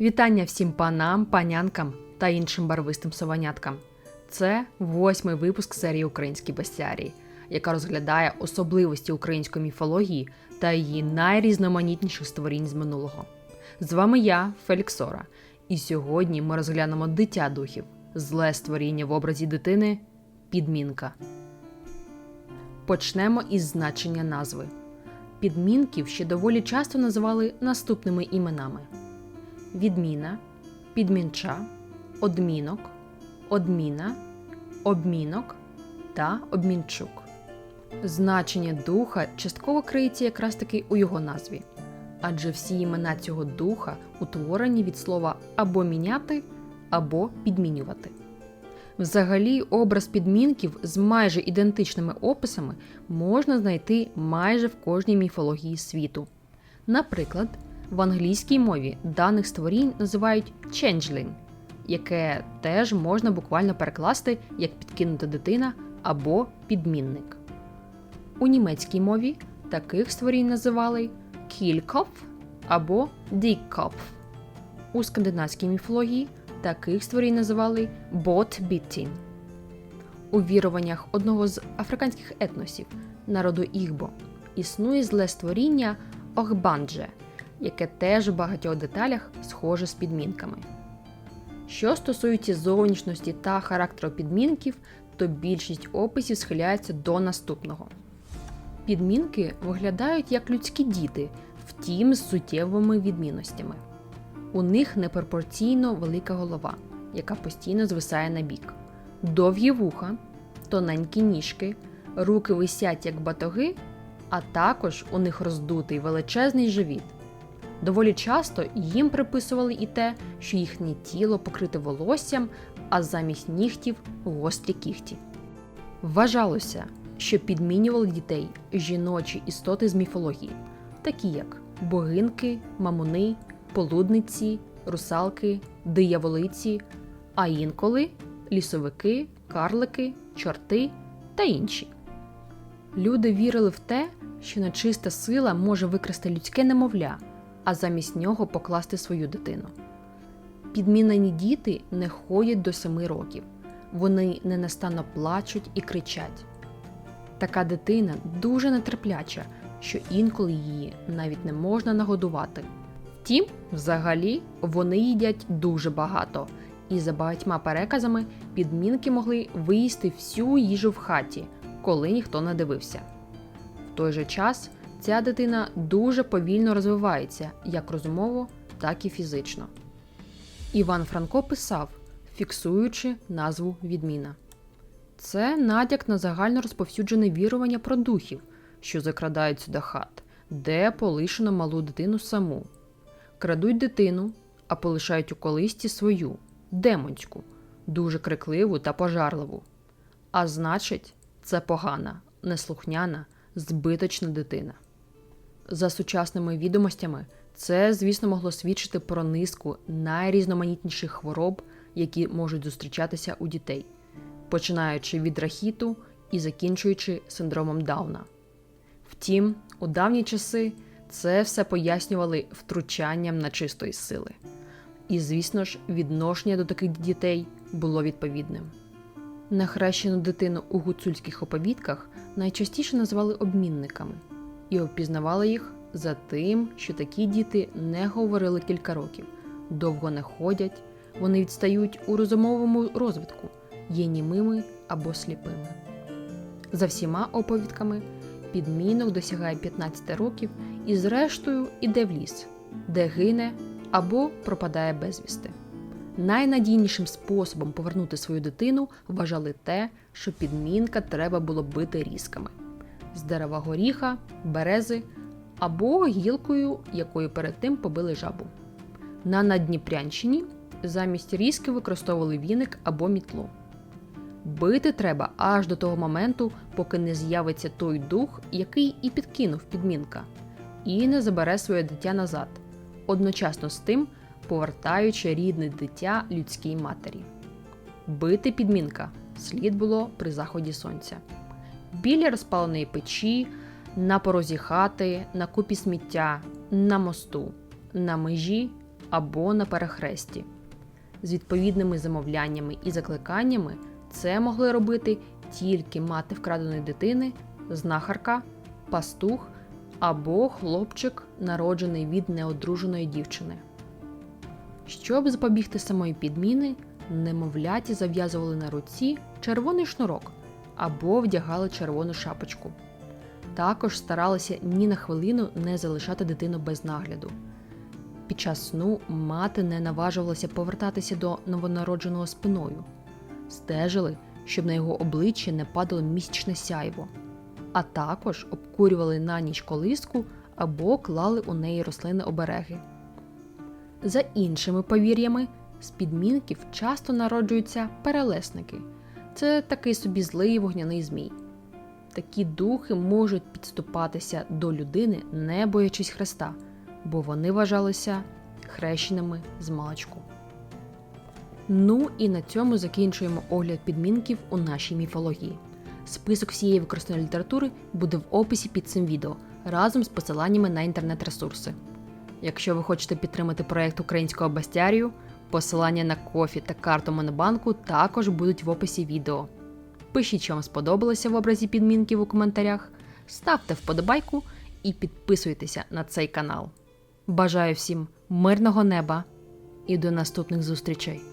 Вітання всім панам, панянкам та іншим барвистим сованяткам. Це восьмий випуск серії Українські бестіарії, яка розглядає особливості української міфології та її найрізноманітніших створінь з минулого. З вами я, Феліксора, і сьогодні ми розглянемо дитя духів, зле створіння в образі дитини підмінка. Почнемо із значення назви. Підмінків ще доволі часто називали наступними іменами: відміна, підмінча, одмінок, одміна, обмінок та обмінчук. Значення духа частково криється якраз таки у його назві, адже всі імена цього духа утворені від слова або міняти, або підмінювати. Взагалі, образ підмінків з майже ідентичними описами можна знайти майже в кожній міфології світу. Наприклад, в англійській мові даних створінь називають changeling, яке теж можна буквально перекласти як підкинута дитина або підмінник. У німецькій мові таких створінь називали кількопф або діккопф. У скандинавській міфології таких створінь називали бот-біттін. У віруваннях одного з африканських етносів, народу Ігбо, існує зле створіння Охбандже, яке теж у багатьох деталях схоже з підмінками. Що стосується зовнішності та характеру підмінків, то більшість описів схиляється до наступного. Підмінки виглядають як людські діти, втім з суттєвими відмінностями. У них непропорційно велика голова, яка постійно звисає на бік, довгі вуха, тоненькі ніжки, руки висять як батоги, а також у них роздутий величезний живіт. Доволі часто їм приписували і те, що їхнє тіло покрите волоссям, а замість нігтів гострі кіхті. Вважалося, що підмінювали дітей жіночі істоти з міфології, такі як богинки, мамуни, полудниці, русалки, дияволиці, а інколи лісовики, карлики, чорти та інші. Люди вірили в те, що нечиста сила може викрасти людське немовля, а замість нього покласти свою дитину. Підмінені діти не ходять до семи років, вони ненастанно плачуть і кричать. Така дитина дуже нетерпляча, що інколи її навіть не можна нагодувати. Втім, взагалі, вони їдять дуже багато, і за багатьма переказами підмінки могли виїсти всю їжу в хаті, коли ніхто не дивився. В той же час ця дитина дуже повільно розвивається як розумово, так і фізично. Іван Франко писав, фіксуючи назву відміна. Це натяк на загально розповсюджене вірування про духів, що закрадаються до хат, де полишено малу дитину саму. Крадуть дитину, а полишають у колисті свою, демонську, дуже крикливу та пожарливу. А значить, це погана, неслухняна, збиточна дитина. За сучасними відомостями, це, звісно, могло свідчити про низку найрізноманітніших хвороб, які можуть зустрічатися у дітей, починаючи від рахіту і закінчуючи синдромом Дауна. Втім, у давні часи це все пояснювали втручанням нечистої сили. І, звісно ж, відношення до таких дітей було відповідним. Нахрещену дитину у гуцульських оповідках найчастіше називали обмінниками і опізнавали їх за тим, що такі діти не говорили кілька років, довго не ходять, вони відстають у розумовому розвитку, є німими або сліпими. За всіма оповідками підмінок досягає 15 років і, зрештою, іде в ліс, де гине або пропадає безвісти. Найнадійнішим способом повернути свою дитину вважали те, що підмінка треба було бити різками з дерева горіха, берези або гілкою, якою перед тим побили жабу. На Надніпрянщині замість різки використовували віник або мітлу. Бити треба аж до того моменту, поки не з'явиться той дух, який і підкинув підмінка, і не забере своє дитя назад, одночасно з тим повертаючи рідне дитя людській матері. Бити підмінка слід було при заході сонця. Біля розпаленої печі, на порозі хати, на купі сміття, на мосту, на межі або на перехресті. З відповідними замовляннями і закликаннями це могли робити тільки мати вкраденої дитини, знахарка, пастух або хлопчик, народжений від неодруженої дівчини. Щоб запобігти самої підміни, немовляті зав'язували на руці червоний шнурок або вдягали червону шапочку. Також старалися ні на хвилину не залишати дитину без нагляду. Під час сну мати не наважувалася повертатися до новонародженого спиною, стежили, щоб на його обличчі не падало місячне сяйво, а також обкурювали на ніч колиску або клали у неї рослини обереги. За іншими повір'ями, з підмінків часто народжуються перелесники. Це такий собі злий вогняний змій. Такі духи можуть підступатися до людини, не боячись хреста, бо вони вважалися хрещеними з маличку. Ну і на цьому закінчуємо огляд підмінків у нашій міфології. Список всієї використаної літератури буде в описі під цим відео разом з посиланнями на інтернет-ресурси. Якщо ви хочете підтримати проект українського бастярію, посилання на кофі та карту Монобанку також будуть в описі відео. Пишіть, що вам сподобалося в образі підмінків у коментарях, ставте вподобайку і підписуйтеся на цей канал. Бажаю всім мирного неба і до наступних зустрічей!